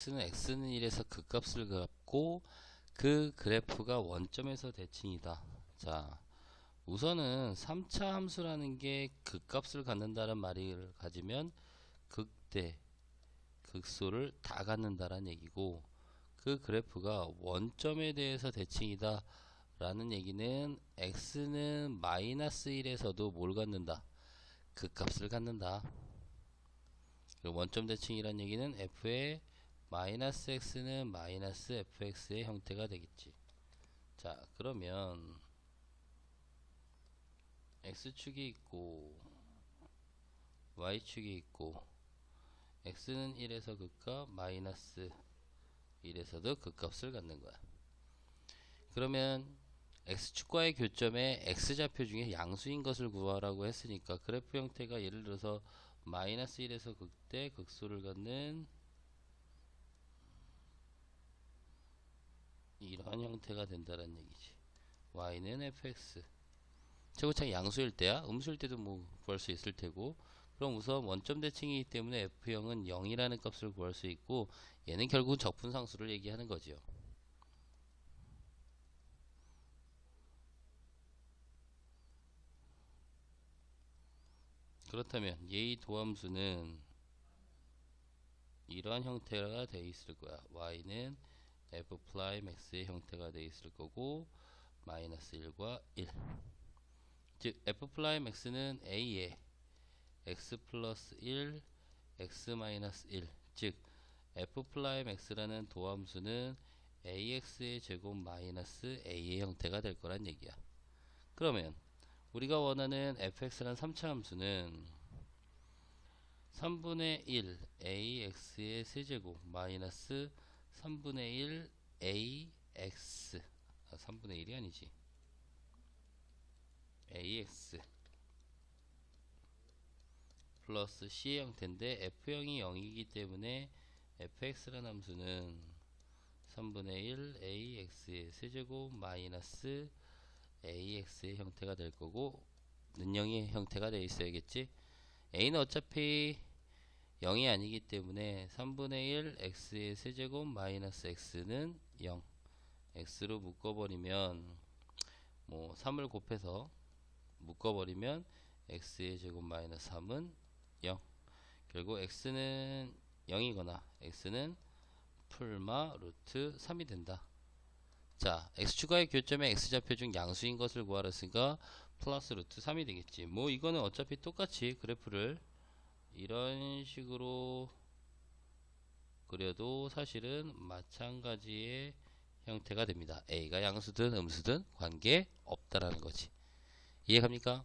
x는 x는 1에서 그 값을 갖고 그 그래프가 원점에서 대칭이다. 자, 우선은 3차 함수라는 게그 값을 갖는다는 말을 가지면 극대, 극소를 다 갖는다는 얘기고 그 그래프가 원점에 대해서 대칭이다 라는 얘기는 x는 마이너스 1에서도 뭘 갖는다? 그 값을 갖는다. 그 원점 대칭이란 얘기는 f의 마이너스 x는 마이너스 fx의 형태가 되겠지. 자, 그러면 x축이 있고 y축이 있고 x는 1에서 극값 마이너스 1에서도 극값을 갖는 거야. 그러면 x축과의 교점에 x좌표 중에 양수인 것을 구하라고 했으니까 그래프 형태가 예를 들어서 마이너스 1에서 극대 극소를 갖는 이런 형태가 된다는 얘기지. y는 fx. 최고창이 양수일 때야. 음수일 때도 뭐 구할 수 있을 테고. 그럼 우선 원점 대칭이기 때문에 f형은 0이라는 값을 구할 수 있고 얘는 결국 적분상수를 얘기하는 거죠. 그렇다면 얘의 도함수는 이러한 형태가 되어 있을 거야. y는 f 프라임 x의 형태가 되어 있을 거고 마이너스 1과 1. 즉 f 프라임 x는 a에 x 플러스 1, x 마이너스 1. 즉 f 프라임 x라는 도함수는 ax의 제곱 마이너스 a의 형태가 될 거란 얘기야. 그러면 우리가 원하는 fx라는 3차 함수는 3분의 1 ax의 세제곱 마이너스 3분의 1 ax 아, 3분의 1이 아니지. Ax 플러스 c의 형태인데 f형이 0이기 때문에 fx라는 함수는 3분의 1 ax의 세제곱 마이너스 ax의 형태가 될 거고 는영의 형태가 되어 있어야겠지? A는 어차피 0이 아니기 때문에 3분의 1 x의 세제곱 마이너스 x는 0 x로 묶어버리면 뭐 3을 곱해서 묶어버리면 x의 제곱 마이너스 3은 0 결국 x는 0이거나 x는 풀마 루트 3이 된다. 자 x축과의 교점에 x좌표 중 양수인 것을 구하랬으니까 플러스 루트 3이 되겠지. 뭐 이거는 어차피 똑같이 그래프를 이런 식으로 그려도 사실은 마찬가지의 형태가 됩니다. A가 양수든 음수든 관계 없다라는 거지. 이해갑니까?